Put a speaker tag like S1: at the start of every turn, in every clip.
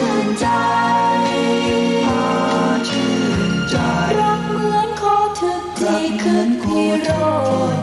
S1: ชื่
S2: นใจพาชื่นใจ รักเหมือนโคทึกที่ขึ้นพิโรธ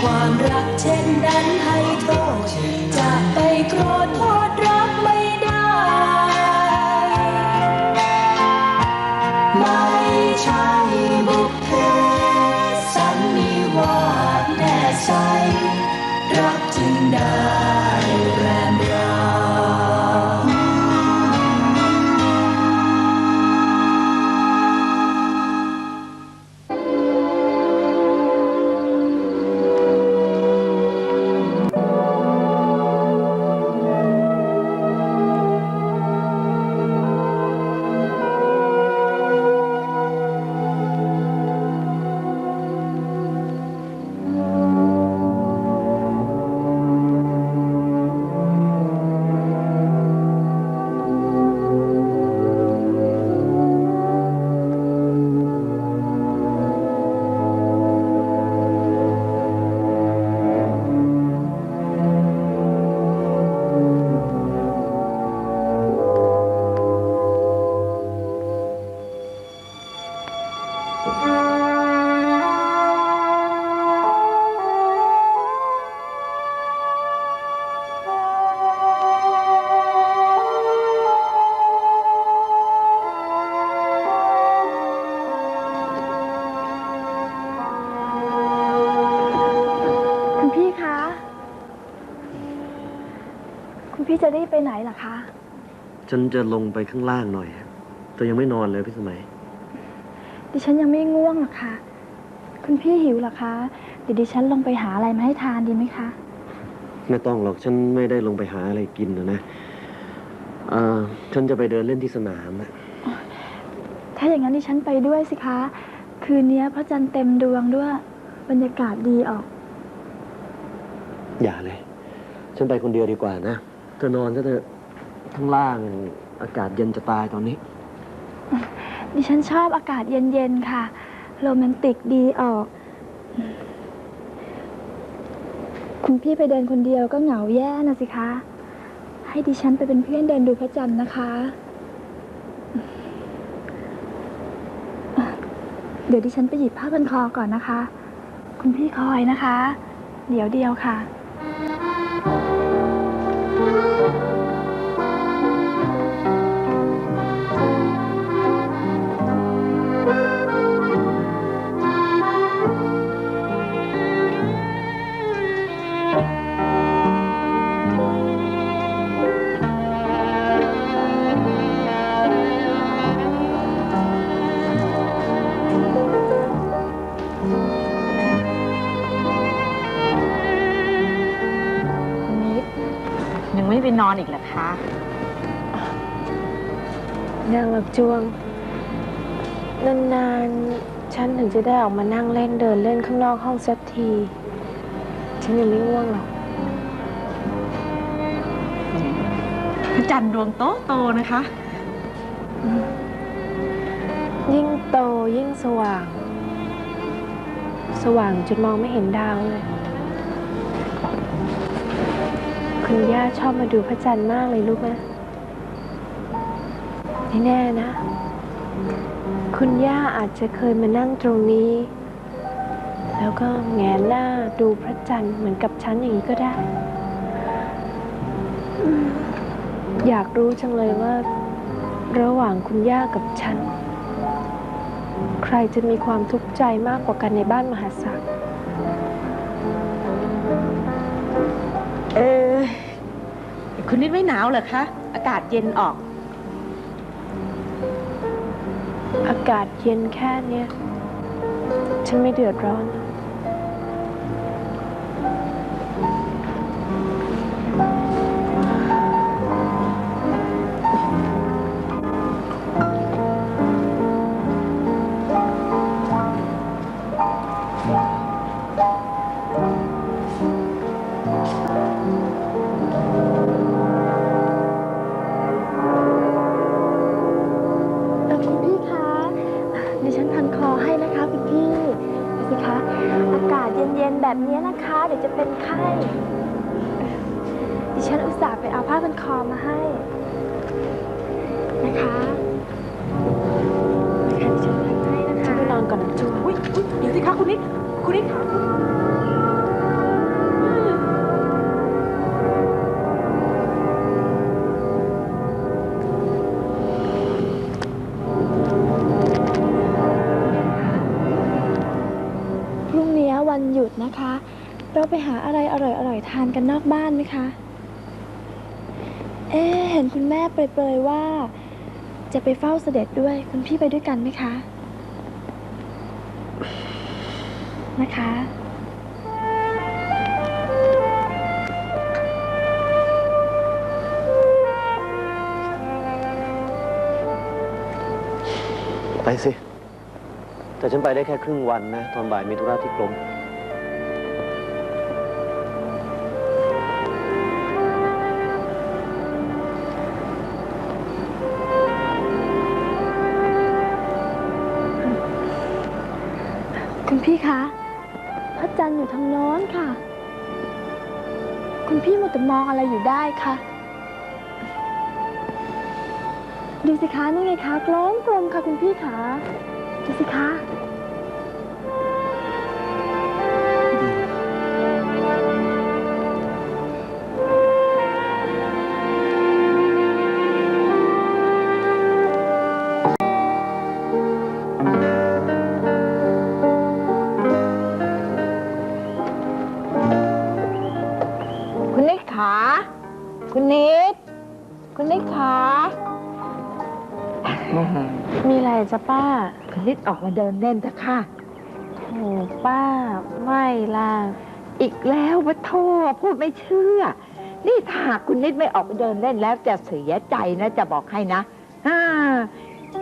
S2: ความรักเช่นนั้นให้ รีบไป
S3: ไหนล่ะคะ
S4: ฉันจะลงไปข้างล่างหน่อยแต่ยังไม่นอนเลยพี่สมัย
S3: ดิฉันยังไม่ง่วงหรอกค่ะ คุณพี่หิวเหรอคะเดี๋ยวดิฉันลงไปหาอะไรมาให้ทานดีไหมคะ
S4: ไม่ต้องหรอกฉันไม่ได้ลงไปหาอะไรกินนะนะเอ่อฉันจะไปเดินเล่นที่สนามอะ
S3: ถ้าอย่างนั้นดิฉันไปด้วยสิคะ คืนนี้พระจันทร์เต็มดวงด้วย บรรยากาศดีออก
S4: อย่าเลย ฉันไปคนเดียวดีกว่านะ เธอนอนซะเถอะข้างล่างอากาศเย็นจะตายตอนนี้
S3: ดิฉันชอบอากาศเย็นๆค่ะ โรแมนติกดีออก คุณพี่ไปเดินคนเดียวก็เหงาแย่นะสิคะ ให้ดิฉันไปเป็นเพื่อนเดินดูพระจันทร์นะคะอะเดี๋ยวดิฉันไปหยิบผ้าพันคอก่อนนะคะ คุณพี่คอยนะคะ เดี๋ยวเดียวค่ะ
S5: อนอีกเหรอคะ
S6: นางหลักจวง นานๆ ฉันถึงจะได้ออกมานั่งเล่นเดินเล่นข้างนอกห้องสักที ฉันยังไม่ง่วงหรอก
S5: พระจันทร์ดวงโตโตๆนะคะ
S6: ยิ่งโตยิ่งสว่าง สว่างจนมองไม่เห็นดาวเลย คุณย่าชอบมาดูพระจันทร์มากเลยรู้ไหมไม่แน่นะ คุณย่าอาจจะเคยมานั่งตรงนี้ แล้วก็แงนหน้าดูพระจันทร์เหมือนกับฉันอย่างนี้ก็ได้ อยากรู้จังเลยว่า ระหว่างคุณย่ากับฉัน ใครจะมีความทุกข์ใจมากกว่ากันในบ้านมหาศักดิ์
S5: เออ คุณนิดไม่หนาวเหรอคะ อากาศเย็นออก
S6: อากาศเย็นแค่เนี้ย ฉันไม่เดือดร้อนนะ
S3: พันคอให้นะคะคุณพี่ดูสิคะอากาศเย็นๆแบบนี้นะคะ เดี๋ยวจะเป็นไข้ ดิฉันอุตส่าห์ไปเอาผ้าพันคอมาให้ นะคะนะคะดิฉันพันให้นะคะ
S6: นไปนอนก่อนนะจู
S5: อุ้ยอุ๊ยเดี๋ยวสิคะคุณนิดคุณนิดคะ
S3: นะคะ เราไปหาอะไรอร่อยๆทานกันนอกบ้านไหมคะ เอ๊เห็นคุณแม่เปรยๆว่า จะไปเฝ้าเสด็จด้วยคุณพี่ไปด้วยกันไหมคะ นะคะ
S4: ไปสิ แต่ฉันไปได้แค่ครึ่งวันนะ ตอนบ่ายมีธุระที่กรม
S3: มองอะไรอยู่ได้คะ ดูสิคะนี่ไงคะกลมกลมค่ะคุณพี่ขาดูสิคะ
S5: คุณนิด คุณนิดขา
S6: มีอะไรจ้ะป้า
S5: คุณนิดออกมาเดินเล่นเถอะค่ะ
S6: โอ้ป้า ไม่ล่ะ
S7: อีกแล้ววะโทษพูดไม่เชื่อ นี่ถ้าหากคุณนิดไม่ออกไปเดินเล่นแล้วจะเสียใจนะจะบอกให้นะอ่า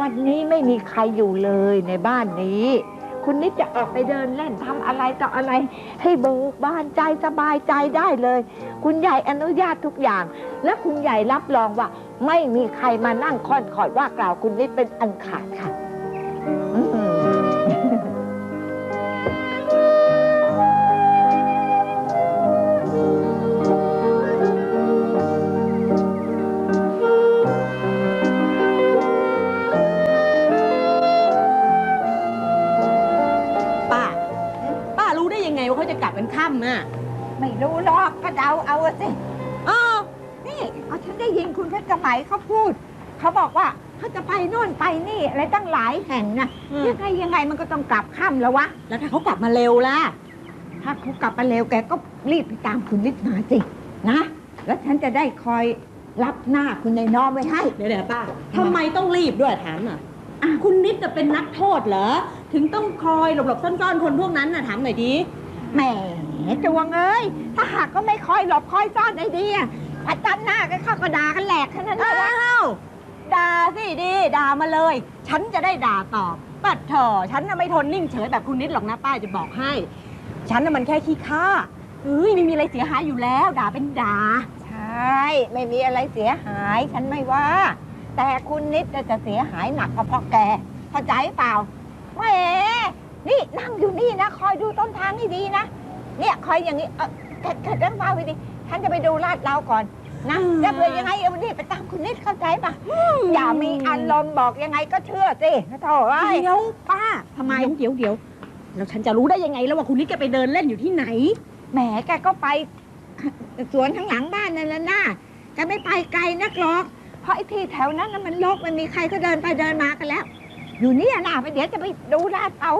S7: วันนี้ไม่มีใครอยู่เลยในบ้านนี้ คุณนิดจะออกไปเดินเล่นทำอะไรต่ออะไร ให้เบิกบานใจสบายใจได้เลย คุณใหญ่อนุญาตทุกอย่าง และคุณใหญ่รับรองว่า ไม่มีใครมานั่งค่อนขอดว่ากล่าวคุณนิดเป็นอันขาดค่ะ อืม
S5: ลับกันค่ำน่ะ
S7: ไม่รู้หรอกก็เดาเอาอะสิ
S5: เออ
S7: นี่เอาฉันได้ยินคุณเพชรสมัยเขาพูด เขาบอกว่าเขาจะไปโน่นไปนี่อะไรตั้งหลายแห่งนะ
S5: อืม
S7: ยังไงยังไงมันก็ต้องกลับค่ำแล้ววะ
S5: แล้วถ้าเขากลับมาเร็วล่ะ
S7: ถ้าเขากลับมาเร็วแกก็รีบไปตามคุณนิดมาสินะ แล้วฉันจะได้คอยรับหน้าคุณในายน้อมไว้ให้
S5: เดี๋ยวเดี๋ยวป้าทำไมต้องรีบด้วยถามหน่อยอะคุณนิดจะเป็นนักโทษเหรอ ถึงต้องคอยหลบๆซ่อนๆคนพวกนั้นน่ะถามหน่อยดิ
S7: แหมจวงเอ้ย ถ้าหากก็ไม่คอยหลบคอยซ่อนได้ดีอะพัดจันหน้ากันเข้ากระดากันแหลกแค่นั้นเอง
S5: อ้าวด่าสิดีด่ามาเลย ฉันจะได้ด่าตอบ ปัดเถอะฉันน่ะไม่ทนนิ่งเฉยแบบคุณนิดหรอกนะป้าจะบอกให้ ฉันน่ะมันแค่ขี้ข้าเฮ้ยไม่มีอะไรเสียหายอยู่แล้ว ด่าเป็นด่า
S7: ใช่ ไม่มีอะไรเสียหาย ฉันไม่ว่า แต่คุณนิดน่ะจะเสียหายหนักก็เพราะแกเข้าใจเปล่าแหม นี่นั่งอยู่นี่นะ คอยดูต้นทางให้ดีนะ เนี่ยคอยอย่างนี้เออแกแกเดินมาไปดิฉันจะไปดูลาดเราก่อนนะ
S5: อืม
S7: จะเผื่อยังไงเอานี่ไปตามคุณนิดเข้าใจปะอย่ามีอารมณ์บอกยังไงก็เชื่อสินะโถ่เอ้ย
S5: เดี๋ยวป้า
S7: ทำไม
S5: เดี๋ยวเดี๋ยวแล้วฉันจะรู้ได้ยังไงแล้วว่าคุณนิดแกไปเดินเล่นอยู่ที่ไหน
S7: แหมแกก็ไปสวนข้างหลังบ้านนั่นแหละนะแกไม่ไปไกลนักหรอก เพราะไอ้ที่แถวนั้นน่ะมันรกมันมีใครก็เดินไปเดินมากันแล้ว อยู่เนี่ยนะไปเดี๋ยวจะไปดูลาดเอา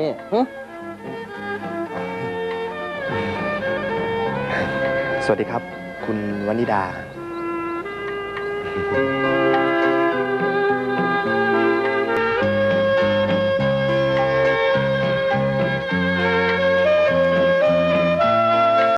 S8: นี่
S9: สวัสดีครับ คุณวนิดา